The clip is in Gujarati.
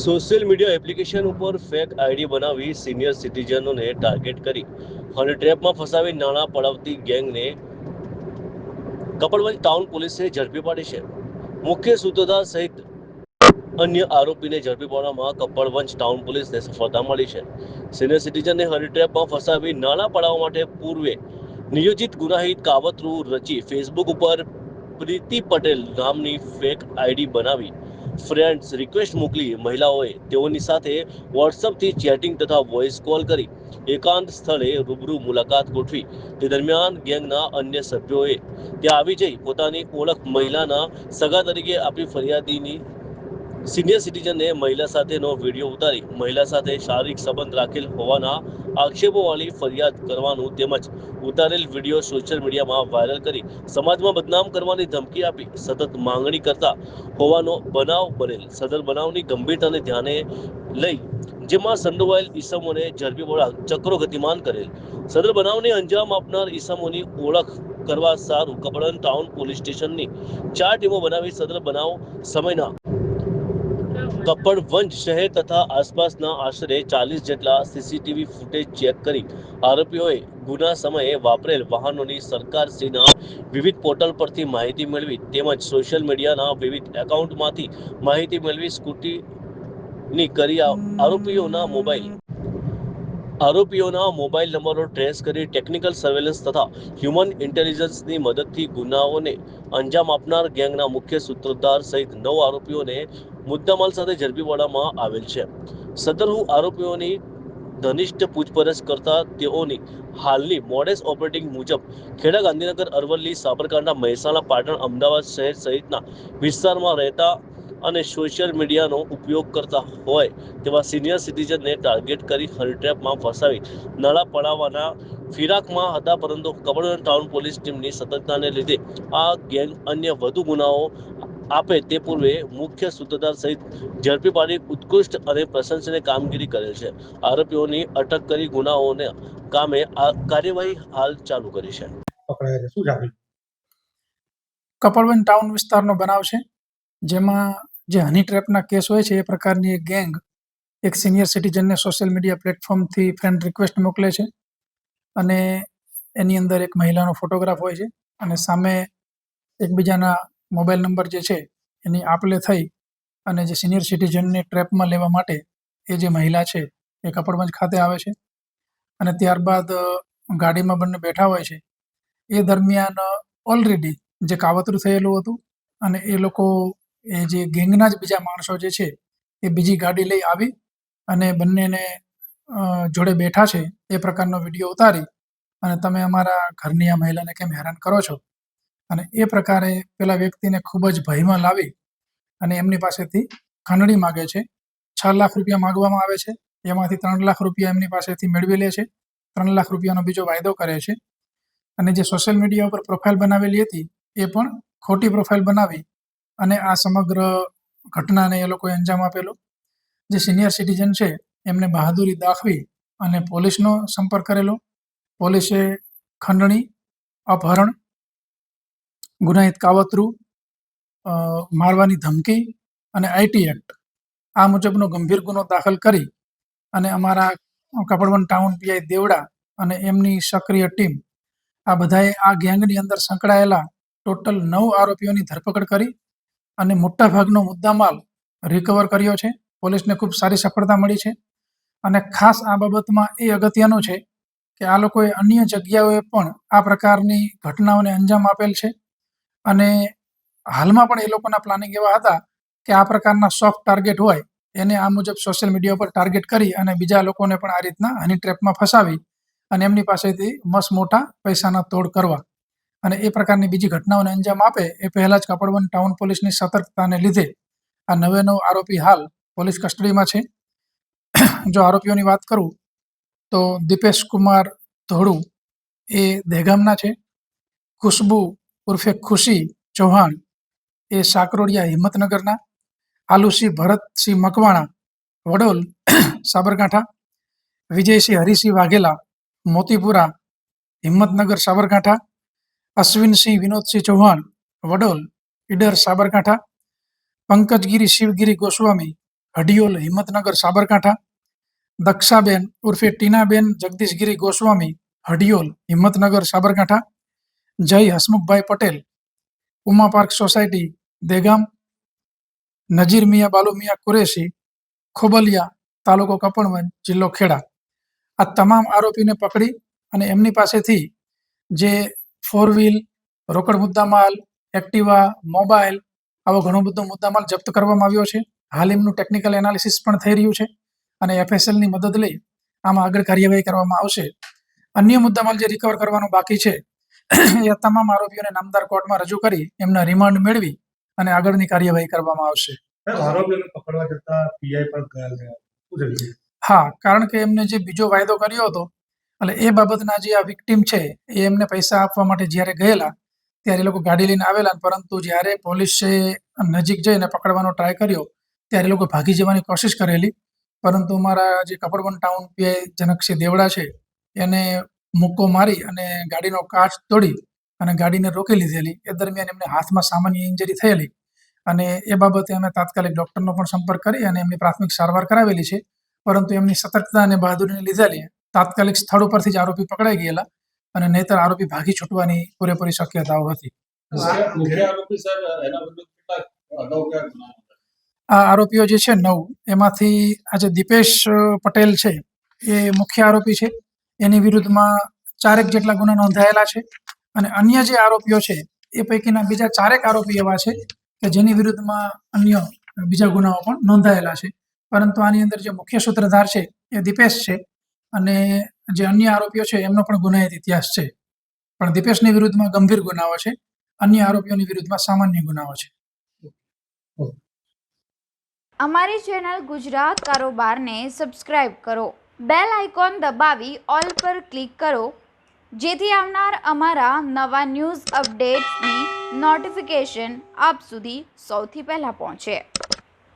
સોશિયલ મીડિયા એપ્લિકેશન ઉપર ફેક આઈડી બનાવી સિનિયર સિટીઝનોને ટાર્ગેટ કરી. અને ટ્રેપમાં ફસાવી નાણાં પડાવતી ગેંગને કપડવંજ ટાઉન પોલીસે ઝડપી પાડી છે. મુખ્ય સૂત્રધાર સહિત અન્ય આરોપીને ઝડપી પાડવામાં કપડવંજ ટાઉન પોલીસને સફળતા મળી છે. સિનિયર સિટીઝનને હની ટ્રેપમાં ફસાવી નાણાં પડાવવા માટે પૂર્વે નિયોજિત ગુનાહિત કાવતરું રચી ફેસબુક ઉપર પ્રીતિ પટેલ નામની ફેક આઈડી બનાવી ફ્રેન્ડ્સ રિક્વેસ્ટ મોકલી મહિલાઓએ તેઓની સાથે વોટ્સઅપથી ચેટિંગ તથા વોઇસ કોલ કરી એકાંત સ્થળે રૂબરૂ મુલાકાત ગોઠવી તે દરમિયાન ગેંગના અન્ય સભ્યોએ ત્યાં આવી જઈ પોતાની ઓળખ મહિલાના સગા તરીકે આપી ફરિયાદીની સિનિયર સિટીઝને મહિલા સાથેનો વીડિયો ઉતારી મહિલા સાથે શારીરિક સંબંધ રાખેલ હોવાના આક્ષેપોવાળી ફરિયાદ કરવાનું તેમજ ઉતારેલ વીડિયો સોશિયલ મીડિયામાં વાયરલ કરી સમાજમાં બદનામ કરવાની ધમકી આપી સતત માંગણી કરતા હોવાનો બનાવ બનેલ. સદર બનાવની ગંભીરતાને ધ્યાને લઈ જેમાં સંડોવાયેલ ઈસમોને ઝડપી બોળા ચક્રો ગતિમાન કરેલ. સદર બનાવને અંજામ આપનાર ઈસમોની ઓળખ કરવા સારું. કપડન ટાઉન પોલીસ સ્ટેશનની ચાર ટીમો બનાવી સદર બનાવ સમયના કપડવંજ શહેર તથા આસપાસના આશરે ચાલીસ જેટલા સીસીટીવી ફૂટેજ ચેક કરી આરોપીઓએ ગુના સમયે વાપરેલ વાહનોની સરકારશ્રીના વિવિધ પોર્ટલ પરથી માહિતી મેળવી તેમજ સોશિયલ મીડિયાના વિવિધ એકાઉન્ટમાંથી માહિતી મેળવી સ્કૂટીની કરી આરોપીઓના મોબાઈલ આરોપીઓના મોબાઈલ નંબરો ટ્રેસ કરી ટેકનિકલ સર્વેલન્સ તથા હ્યુમન ઇન્ટેલિજન્સની મદદથી ગુનાઓને અંજામ આપનાર ગેંગના મુખ્ય સૂત્રધાર સહિત નવ આરોપીઓને મુદ્દામાલ સાથે ઝડપી પાડવામાં આવેલ છે. સદરહુ આરોપીઓની ઘનિષ્ઠ પૂછપરછ કરતા તેઓની હાલની મોડેસ ઓપરેટિંગ મુજબ ખેડા ગાંધીનગર અરવલ્લી, સાબરકાંઠા, મહેસાણા, પાટણ, અમદાવાદ શહેર સહિતના વિસ્તારમાં રહેતા અને સોશિયલ મીડિયાનો ઉપયોગ કરતા હોય તેવા સિનિયર સિટીઝનને ટાર્ગેટ કરી હલટ્રેપમાં ફસાવી. નળા પડાવવાના ફિરાકમાં હતા પરંતુ કબડન ટાઉન પોલીસ ટીમની સતર્કતાને લીધે આ ગેંગ અન્ય વધુ ગુનાઓ આપે તે પૂર્વે મુખ્ય સૂત્રધાર સહિત ઝડપી પાડી ઉત્કૃષ્ટ અને પ્રશંસનીય કામગીરી કરેલ છે. આરોપીઓની અટક કરી ગુનાઓને કામે આ કાર્યવાહી હાલ ચાલુ કરી છે. કપડવન ટાઉન વિસ્તારનો બનાવ છે જેમાં જે હની ટ્રેપના કેસ હોય છે, એ પ્રકારની એક ગેંગ, એક સિનિયર સિટીઝનને સોશિયલ મીડિયા પ્લેટફોર્મથી ફ્રેન્ડ રિક્વેસ્ટ મોકલે છે. અને એની અંદર એક મહિલાનો ફોટોગ્રાફ હોય છે અને સામે એકબીજાના મોબાઈલ નંબર જે છે, એની આપલે થઈ અને જે સિનિયર સિટીઝનને ટ્રેપમાં લેવા માટે એ જે મહિલા છે, એ કપડવંજ ખાતે આવે છે. અને ત્યારબાદ ગાડીમાં બંને બેઠા હોય છે. એ દરમિયાન ઓલરેડી જે કાવતરું થયેલું હતું અને એ લોકો એ જે ગેંગના જ બીજા માણસો જે છે, એ બીજી ગાડી લઈ આવી અને બંનેને જોડે બેઠા છે, એ પ્રકારનો વીડિયો ઉતારી અને તમે અમારા ઘરની આ મહિલાને કેમ હેરાન કરો છો? અને એ પ્રકારે પેલા વ્યક્તિને ખૂબ જ ભયમાં લાવી અને એમની પાસેથી ખંડણી માગે છે. છ લાખ રૂપિયા માગવામાં આવે છે. એમાંથી ત્રણ લાખ રૂપિયા એમની પાસેથી મેળવી લે છે. ત્રણ લાખ રૂપિયાનો બીજો વાયદો કરે છે. અને જે સોશિયલ મીડિયા ઉપર પ્રોફાઇલ બનાવેલી હતી, એ પણ ખોટી પ્રોફાઇલ બનાવી અને આ સમગ્ર ઘટનાને એ લોકોએ અંજામ આપેલો. જે સિનિયર સિટીઝન છે, એમને બહાદુરી દાખવી અને પોલીસનો સંપર્ક કરેલો. પોલીસે ખંડણી, અપહરણ, ગુનાહિત કાવતરું મારવાની ધમકી અને આઈટી એક્ટ આ મુજબનો ગંભીર ગુનો દાખલ કરી અને અમારા કપડવન ટાઉન પીઆઈ દેવડા અને એમની સક્રિય ટીમ આ બધાએ આ ગેંગની અંદર સંકળાયેલા ટોટલ નવ આરોપીઓની ધરપકડ કરી અને મોટાભાગનો મુદ્દામાલ રિકવર કર્યો છે. પોલીસને ખૂબ સારી સફળતા મળી છે. અને ખાસ આ બાબતમાં એ અગત્યનું છે કે આ લોકોએ અન્ય જગ્યાઓએ પણ આ પ્રકારની ઘટનાઓને અંજામ આપેલ છે. અને હાલમાં પણ એ લોકોના પ્લાનિંગ એવા હતા કે આ પ્રકારના સોફ્ટ ટાર્ગેટ હોય એને આ મુજબ સોશિયલ મીડિયા પર ટાર્ગેટ કરી અને બીજા લોકોને પણ આ રીતના હની ટ્રેપમાં ફસાવી અને એમની પાસેથી મસ્ત મોટા પૈસાના તોડ કરવા. અને એ પ્રકારની બીજી ઘટનાઓને અંજામ આપે એ પહેલા જ કપડવન ટાઉન પોલીસની સતર્કતાને લીધે આ નવે નવ આરોપી હાલ પોલીસ કસ્ટડીમાં છે. જો આરોપીઓની વાત કરું તો દીપેશ કુમાર ધોળુ એ દહેગામના છે. ખુશ્બુ ઉર્ફે ખુશી ચૌહાણ એ સાકરોડિયા હિંમતનગરના. આલુસિંહ ભરતસિંહ મકવાણા વડોલ સાબરકાંઠા. વિજયસિંહ હરિસિંહ વાઘેલા મોતીપુરા હિંમતનગર સાબરકાંઠા. અશ્વિનસિંહ વિનોદસિંહ ચૌહાણ, વડોલ, ઈડર સાબરકાંઠા પંકજગીરી શિવગીરી ગોસ્વામી, હડિયોલ, હિંમતનગર સાબરકાંઠા, દક્ષાબેન ઉર્ફે ટીનાબેન જગદીશગીરી ગોસ્વામી, હડિયોલ, હિંમતનગર સાબરકાંઠા, જય હસમુખભાઈ પટેલ, ઉમા પાર્ક સોસાયટી, દેગામ, નજીર મિયા બાલુ મિયા કુરેશી, ખોબલિયા તાલુકો કપણવન જિલ્લો ખેડા. આ તમામ આરોપીને પકડી અને એમની પાસેથી જે ફોર વ્હીલ રોકડ મુદ્દામાલ એક્ટિવા મોબાઈલ આવો ઘણો બધો મુદ્દામાલ જપ્ત કરવામાં આવ્યો છે. હાલ એમનું ટેકનિકલ એનાલિસિસ પણ થઈ રહ્યું છે અને એફએસએલની મદદ લઈ આમાં આગળ કાર્યવાહી કરવામાં આવશે. અન્ય મુદ્દામાલ જે રિકવર કરવાનો બાકી છે એ તમામ આરોપીઓને નામદાર કોર્ટમાં રજૂ કરી એમના રિમાન્ડ મેળવી અને આગળની કાર્યવાહી કરવામાં આવશે. આરોપીઓને પકડવા જતા પીઆઈ પણ? હા કારણ કે એમને જે બીજો વાયદો કર્યો હતો એટલે એ બાબતના જે આ વિક્ટીમ છે, એ એમને પૈસા આપવા માટે જ્યારે ગયેલા, ત્યારે એ લોકો ગાડી લઈને આવેલા પરંતુ જ્યારે પોલીસે નજીક જઈને પકડવાનો ટ્રાય કર્યો, ત્યારે એ લોકો ભાગી જવાની કોશિશ કરેલી. પરંતુ મારા જે કપડવન ટાઉન પીઆઈ જનકસિંહ દેવડા છે, એને મુક્કો મારી અને ગાડીનો કાચ તોડી અને ગાડીને રોકી લીધેલી. એ દરમિયાન એમને હાથમાં સામાન્ય ઇન્જરી થયેલી અને એ બાબતે અમે તાત્કાલિક ડૉક્ટરનો પણ સંપર્ક કરી અને એમની પ્રાથમિક સારવાર કરાવેલી છે. પરંતુ એમની સતર્કતા અને બહાદુરીને લીધેલી તાત્કાલિક સ્થળ ઉપરથી જ આરોપી પકડાઈ ગયેલા અને નહીતર આરોપી ભાગી છૂટવાની પૂરેપૂરી શક્યતાઓ હતી? આ આરોપીઓ જે છે નવ એમાંથી આજે દીપેશ પટેલ છે એ મુખ્ય આરોપી છે. એની વિરુદ્ધમાં ચારેક જેટલા ગુના નોંધાયેલા છે અને અન્ય જે આરોપીઓ છે એ પૈકીના બીજા ચારેક આરોપી એવા છે કે જેની વિરુદ્ધમાં અન્ય બીજા ગુનાઓ પણ નોંધાયેલા છે. પરંતુ આની અંદર જે મુખ્ય સૂત્રધાર છે એ દીપેશ છે. અને જે અન્ય આરોપીઓ છે, એમનો પણ ગુનાહિત ઇતિહાસ છે. પણ દીપેશની વિરુદ્ધમાં ગંભીર ગુનાઓ છે, અન્ય આરોપીઓની વિરુદ્ધમાં સામાન્ય ગુનાઓ છે. અમારી ચેનલ ગુજરાત કારોબારને સબસ્ક્રાઇબ કરો, બેલ આઇકોન દબાવી ઓલ પર ક્લિક કરો, જેથી આવનાર અમારા નવા ન્યૂઝ અપડેટ્સની નોટિફિકેશન આપ સુધી સૌથી પહેલાં પહોંચે.